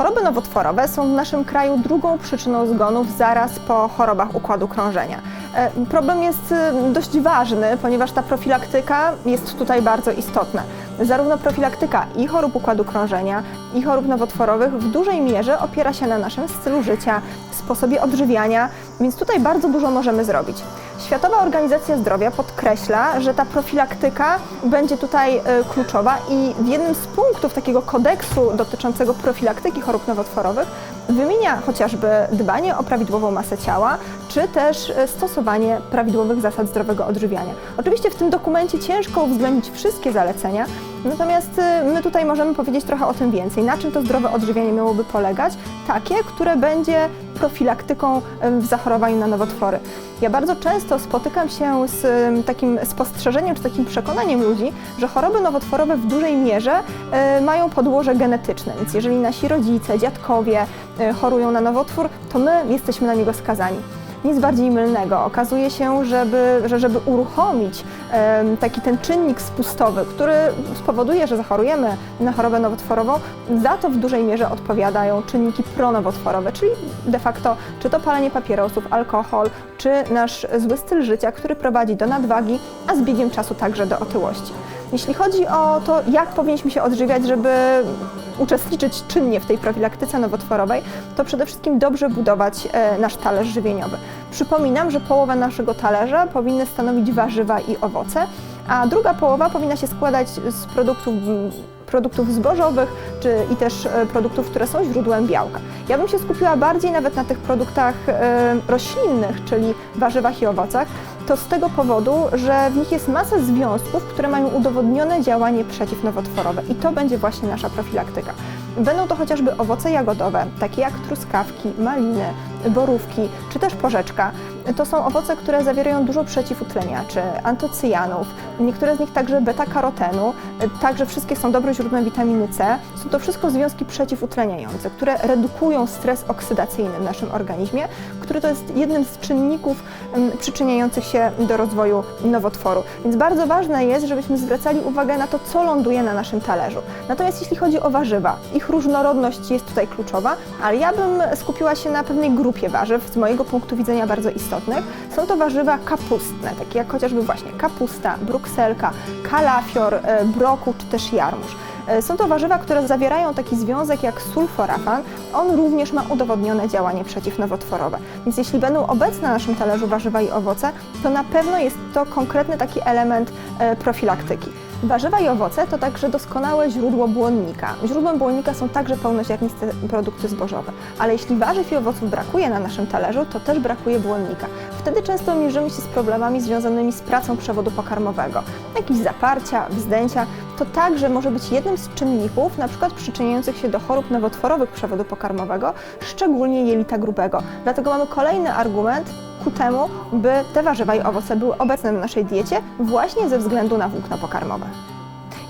Choroby nowotworowe są w naszym kraju drugą przyczyną zgonów zaraz po chorobach układu krążenia. E, Problem jest e, dość ważny, ponieważ ta profilaktyka jest tutaj bardzo istotna. Zarówno profilaktyka i chorób układu krążenia, i chorób nowotworowych w dużej mierze opiera się na naszym stylu życia, sposobie odżywiania, więc tutaj bardzo dużo możemy zrobić. Światowa Organizacja Zdrowia podkreśla, że ta profilaktyka będzie tutaj e, kluczowa i w jednym z punktów takiego kodeksu dotyczącego profilaktyki chorób nowotworowych wymienia chociażby dbanie o prawidłową masę ciała, czy też e, stosowanie prawidłowych zasad zdrowego odżywiania. Oczywiście w tym dokumencie ciężko uwzględnić wszystkie zalecenia, natomiast e, my tutaj możemy powiedzieć trochę o tym więcej. Na czym to zdrowe odżywianie miałoby polegać? Takie, które będzie profilaktyką w zachorowaniu na nowotwory. Ja bardzo często spotykam się z takim spostrzeżeniem czy takim przekonaniem ludzi, że choroby nowotworowe w dużej mierze e, mają podłoże genetyczne, więc jeżeli nasi rodzice, dziadkowie e, chorują na nowotwór, to my jesteśmy na niego skazani. Nic bardziej mylnego. Okazuje się, żeby, że żeby uruchomić taki ten czynnik spustowy, który spowoduje, że zachorujemy na chorobę nowotworową, za to w dużej mierze odpowiadają czynniki pronowotworowe, czyli de facto czy to palenie papierosów, alkohol, czy nasz zły styl życia, który prowadzi do nadwagi, a z biegiem czasu także do otyłości. Jeśli chodzi o to, jak powinniśmy się odżywiać, żeby uczestniczyć czynnie w tej profilaktyce nowotworowej, to przede wszystkim dobrze budować e, nasz talerz żywieniowy. Przypominam, że połowę naszego talerza powinny stanowić warzywa i owoce, a druga połowa powinna się składać z produktów produktów zbożowych, czy i też e, produktów, które są źródłem białka. Ja bym się skupiła bardziej nawet na tych produktach e, roślinnych, czyli warzywach i owocach, to z tego powodu, że w nich jest masa związków, które mają udowodnione działanie przeciwnowotworowe i to będzie właśnie nasza profilaktyka. Będą to chociażby owoce jagodowe, takie jak truskawki, maliny, borówki czy też porzeczka. To są owoce, które zawierają dużo przeciwutleniaczy, antocyjanów, niektóre z nich także beta-karotenu, także wszystkie są dobrym źródłem witaminy C. Są to wszystko związki przeciwutleniające, które redukują stres oksydacyjny w naszym organizmie, który to jest jednym z czynników przyczyniających się do rozwoju nowotworu. Więc bardzo ważne jest, żebyśmy zwracali uwagę na to, co ląduje na naszym talerzu. Natomiast jeśli chodzi o warzywa, ich różnorodność jest tutaj kluczowa, ale ja bym skupiła się na pewnej grupie warzyw, z mojego punktu widzenia bardzo istotnych. Są to warzywa kapustne, takie jak chociażby właśnie kapusta, brukselka, kalafior, e, brokuł czy też jarmuż. E, Są to warzywa, które zawierają taki związek jak sulforafan. On również ma udowodnione działanie przeciwnowotworowe. Więc jeśli będą obecne na naszym talerzu warzywa i owoce, to na pewno jest to konkretny taki element e, profilaktyki. Warzywa i owoce to także doskonałe źródło błonnika. Źródłem błonnika są także pełnoziarniste produkty zbożowe, ale jeśli warzyw i owoców brakuje na naszym talerzu, to też brakuje błonnika. Wtedy często mierzymy się z problemami związanymi z pracą przewodu pokarmowego. Jakieś zaparcia, wzdęcia, to także może być jednym z czynników, na przykład przyczyniających się do chorób nowotworowych przewodu pokarmowego, szczególnie jelita grubego. Dlatego mamy kolejny argument ku temu, by te warzywa i owoce były obecne w naszej diecie właśnie ze względu na włókna pokarmowe.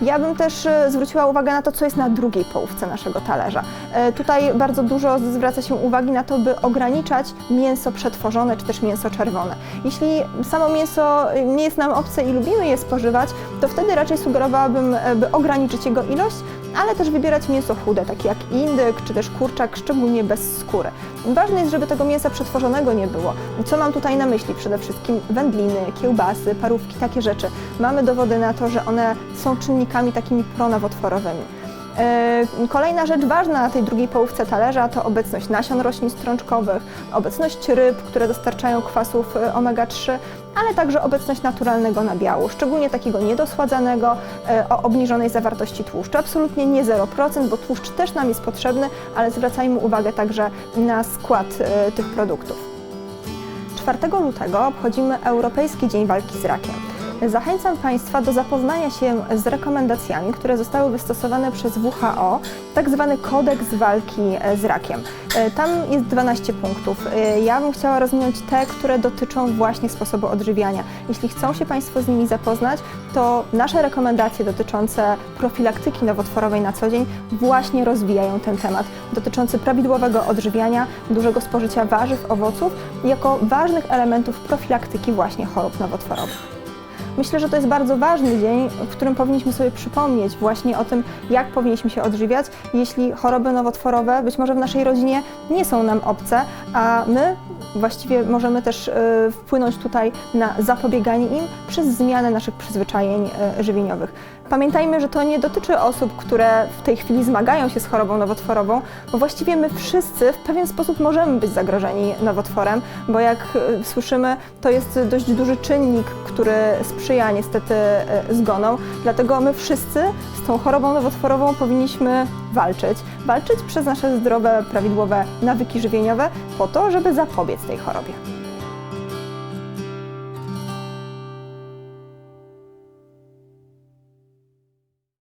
Ja bym też e, zwróciła uwagę na to, co jest na drugiej połówce naszego talerza. E, Tutaj bardzo dużo zwraca się uwagi na to, by ograniczać mięso przetworzone czy też mięso czerwone. Jeśli samo mięso nie jest nam obce i lubimy je spożywać, to wtedy raczej sugerowałabym, e, by ograniczyć jego ilość, ale też wybierać mięso chude, takie jak indyk czy też kurczak, szczególnie bez skóry. Ważne jest, żeby tego mięsa przetworzonego nie było. Co mam tutaj na myśli? Przede wszystkim wędliny, kiełbasy, parówki, takie rzeczy. Mamy dowody na to, że one są czynnikami takimi pronowotworowymi. E, Kolejna rzecz ważna na tej drugiej połówce talerza to obecność nasion roślin strączkowych, obecność ryb, które dostarczają kwasów e, omega-3, ale także obecność naturalnego nabiału, szczególnie takiego niedosładzanego, e, o obniżonej zawartości tłuszczu. Absolutnie nie 0%, bo tłuszcz też nam jest potrzebny, ale zwracajmy uwagę także na skład tych produktów. 4 lutego obchodzimy Europejski Dzień Walki z Rakiem. Zachęcam Państwa do zapoznania się z rekomendacjami, które zostały wystosowane przez WHO, tak zwany kodeks walki e, z rakiem. E, Tam jest 12 punktów. E, Ja bym chciała rozwinąć te, które dotyczą właśnie sposobu odżywiania. Jeśli chcą się Państwo z nimi zapoznać, to nasze rekomendacje dotyczące profilaktyki nowotworowej na co dzień właśnie rozwijają ten temat dotyczący prawidłowego odżywiania, dużego spożycia warzyw, owoców jako ważnych elementów profilaktyki właśnie chorób nowotworowych. Myślę, że to jest bardzo ważny dzień, w którym powinniśmy sobie przypomnieć właśnie o tym, jak powinniśmy się odżywiać, jeśli choroby nowotworowe być może w naszej rodzinie nie są nam obce, a my właściwie możemy też e, wpłynąć tutaj na zapobieganie im przez zmianę naszych przyzwyczajeń e, żywieniowych. Pamiętajmy, że to nie dotyczy osób, które w tej chwili zmagają się z chorobą nowotworową, bo właściwie my wszyscy w pewien sposób możemy być zagrożeni nowotworem, bo jak e, słyszymy, to jest dość duży czynnik, który sprzyja niestety e, zgonom. Dlatego my wszyscy z tą chorobą nowotworową powinniśmy walczyć. Walczyć przez nasze zdrowe, prawidłowe nawyki żywieniowe po to, żeby zapobiec tej chorobie.